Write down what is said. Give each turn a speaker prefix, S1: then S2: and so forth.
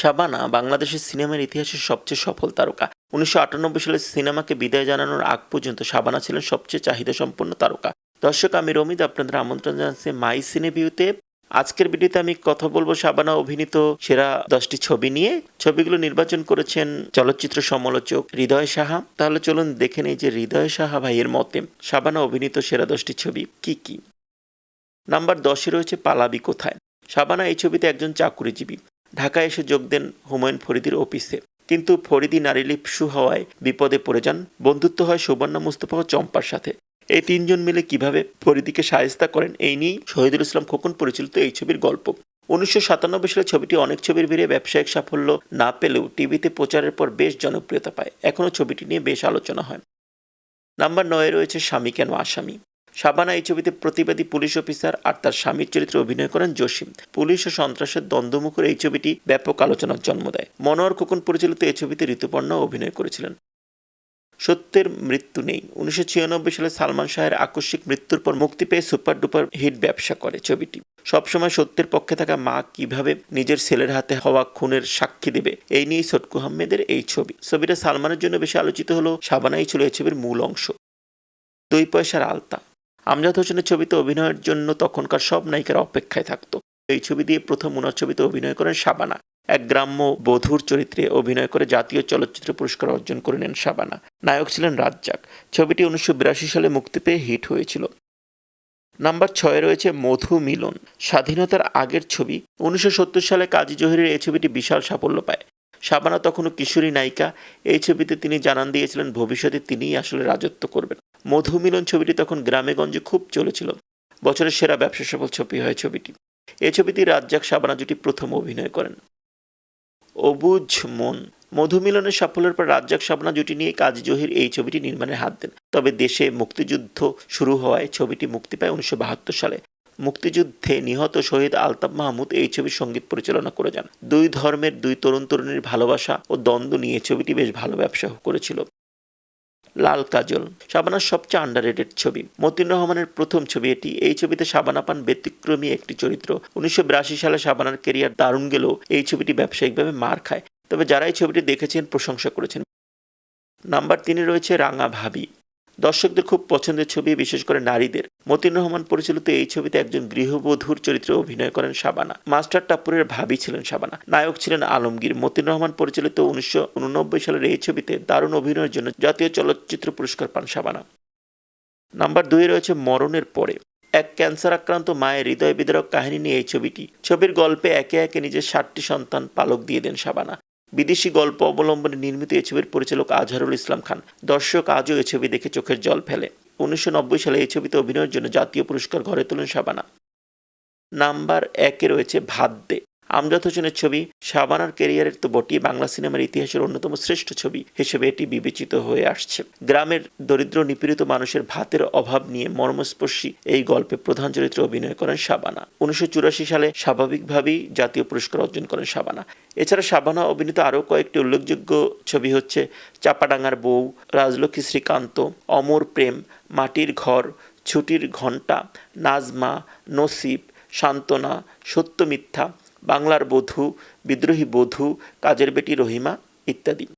S1: শাবানা বাংলাদেশের সিনেমার ইতিহাসের সবচেয়ে সফল তারকা। উনিশশো আটানব্বই সালে সিনেমাকে বিদায় জানানোর আগ পর্যন্ত শাবানা ছিলেন সবচেয়ে চাহিদা সম্পন্ন তারকা। দর্শক, আমি রমিদ আপনাদের আমন্ত্রণ জানাচ্ছি মাই সিনে ভিউতে আজকের ভিডিওতে আমি কথা বলব শাবানা অভিনীত সেরা দশটি ছবি নিয়ে। ছবিগুলো নির্বাচন করেছেন চলচ্চিত্র সমালোচক হৃদয় সাহা। তাহলে চলুন দেখে নেই যে হৃদয় সাহা ভাইয়ের মতে শাবানা অভিনীত সেরা দশটি ছবি কি কি। নাম্বার দশে রয়েছে পালাবি কোথায়। শাবানা এই ছবিতে একজন চাকুরিজীবী। ঢাকায় এসে যোগ দেন হুমায়ুন ফরিদির অফিসে। কিন্তু ফরিদি নারীলিপসু হওয়ায় বিপদে পড়ে যান, বন্ধুত্ব হয় সুবর্ণা, মুস্তফা ও চম্পার সাথে। এই তিনজন মিলে কীভাবে ফরিদিকে সায়স্তা করেন এই নিয়েই শহীদুল ইসলাম খোকন পরিচালিত এই ছবির গল্প। উনিশশো সাতানব্বই সালে ছবিটি অনেক ছবির ভিড়ে ব্যবসায়িক সাফল্য না পেলেও টিভিতে প্রচারের পর বেশ জনপ্রিয়তা পায়। এখনও ছবিটি নিয়ে বেশ আলোচনা হয়। নাম্বার নয়ে রয়েছে স্বামী কেন আসামি। শাবানা এই ছবিতে প্রতিবাদী পুলিশ অফিসার আর তার স্বামীর চরিত্রে অভিনয় করেন জসিম। পুলিশ ও সন্ত্রাসের দ্বন্দ্বমুখর এই ছবিটি ব্যাপক আলোচনার জন্ম দেয়। মনোহর খোকন পরিচালিত এই ছবিতে ঋতুপর্ণা অভিনয় করেছিলেন। সত্যের মৃত্যু নেই। উনিশশো ছিয়ানব্বই সালে সালমান শাহের আকস্মিক মৃত্যুর পর মুক্তি পেয়ে সুপার ডুপার হিট ব্যবসা করে ছবিটি। সবসময় সত্যের পক্ষে থাকা মা কীভাবে নিজের ছেলের হাতে হওয়া খুনের সাক্ষী দেবে, এই নিয়ে সটকু আহমেদের এই ছবি। ছবিটা সালমানের জন্য বেশি আলোচিত হলো সাবানাই ছিল এই ছবির মূল অংশ। দুই পয়সার আলতা। আমজাদ হোসেনের ছবিতে অভিনয়ের জন্য তখনকার সব নায়িকারা অপেক্ষায় থাকতো। এই ছবি দিয়ে প্রথম ওনার ছবিতে অভিনয় করেন শাবানা। এক গ্রাম্য বধূর চরিত্রে অভিনয় করে জাতীয় চলচ্চিত্র পুরস্কার অর্জন করে নেন শাবানা। নায়ক ছিলেন রাজ্জাক। ছবিটি উনিশশো বিরাশি সালে মুক্তি পেয়ে হিট হয়েছিল। নাম্বার ছয়ে রয়েছে মধু মিলন। স্বাধীনতার আগের ছবি। উনিশশো সত্তর সালে কাজী জহিরের এই ছবিটি বিশাল সাফল্য পায়। শাবানা তখনও কিশোরী নায়িকা। এই ছবিতে তিনি জানান দিয়েছিলেন, ভবিষ্যতে তিনিই আসলে রাজত্ব করবেন। মধুমিলন ছবিটি তখন গ্রামে গঞ্জে খুব চলেছিল। বছরের সেরা ব্যবসা সফল ছবি হয় ছবিটি। এই ছবিটি রাজ্জাক শাবানা জুটি প্রথম অভিনয় করেন। অবুঝ মন। মধুমিলনের সাফল্যের পর রাজ্জাক শাবানা জুটি নিয়ে কাজী জহির এই ছবিটি নির্মাণে হাত দেন। তবে দেশে মুক্তিযুদ্ধ শুরু হওয়ায় ছবিটি মুক্তি পায় উনিশশো বাহাত্তর সালে। মুক্তিযুদ্ধে নিহত শহীদ আলতাফ মাহমুদ এই ছবির সংগীত পরিচালনা করে যান। দুই ধর্মের দুই তরুণ তরুণীর ভালোবাসা ও দ্বন্দ্ব নিয়ে ছবিটি বেশ ভালো ব্যবসা করেছিল। লাল কাজল। শাবানার সবচেয়ে আন্ডাররেটেড ছবি। মতিন রহমানের প্রথম ছবি এটি। এই ছবিতে শাবানা পান ব্যতিক্রমী একটি চরিত্র। উনিশশো বিরাশি সালে শাবানার কেরিয়ার দারুণ গেলেও এই ছবিটি ব্যবসায়িকভাবে মার খায়। তবে যারা এই ছবিটি দেখেছেন, প্রশংসা করেছেন। নাম্বার তিনে রয়েছে রাঙা ভাবি। দর্শকদের খুব পছন্দের ছবি, বিশেষ করে নারীদের। মতিন রহমান পরিচালিত এই ছবিতে একজন গৃহবধূর চরিত্রে অভিনয় করেন শাবানা। মাস্টার টাপুরের ভাবি ছিলেন শাবানা। নায়ক ছিলেন আলমগীর। মতিন রহমান পরিচালিত উনিশশো উননব্বই সালের এই ছবিতে দারুণ অভিনয়ের জন্য জাতীয় চলচ্চিত্র পুরস্কার পান শাবানা। নাম্বার দুই রয়েছে মরণের পরে। এক ক্যান্সার আক্রান্ত মায়ের হৃদয় বিদারক কাহিনী নিয়ে এই ছবিটি। ছবির গল্পে একে একে নিজের ষাটটি সন্তান পালক দিয়ে দেন শাবানা। বিদেশি গল্প অবলম্বনে নির্মিত এই ছবির পরিচালক আজহারুল ইসলাম খান। দর্শক আজও এই ছবি দেখে চোখের জল ফেলে। উনিশশো নব্বই সালে এই ছবিতে অভিনয়ের জন্য জাতীয় পুরস্কার ঘরে তোলেন শাবানা। নাম্বার একে রয়েছে দে আমজাদ হোসেনের ছবি শাবানার ক্যারিয়ারের তো বটি বাংলা সিনেমার ইতিহাসের অন্যতম শ্রেষ্ঠ ছবি হিসেবে এটি বিবেচিত হয়ে আসছে। গ্রামের দরিদ্র নিপীড়িত মানুষের ভাতের অভাব নিয়ে মর্মস্পর্শী এই গল্পে প্রধান চরিত্রে অভিনয় করেন শাবানা। উনিশশো চুরাশি সালে স্বাভাবিকভাবেই জাতীয় পুরস্কার অর্জন করেন শাবানা। এছাড়া শাবানা অভিনীত আরও কয়েকটি উল্লেখযোগ্য ছবি হচ্ছে চাপাডাঙ্গার বউ, রাজলক্ষ্মী শ্রীকান্ত, অমর প্রেম, মাটির ঘর, ছুটির ঘণ্টা, নাজমা, নসিব, সান্ত্বনা, সত্য মিথ্যা বাংলার বধূ বিদ্রোহী বধূ কাজের বেটি রহিমা ইত্যাদি।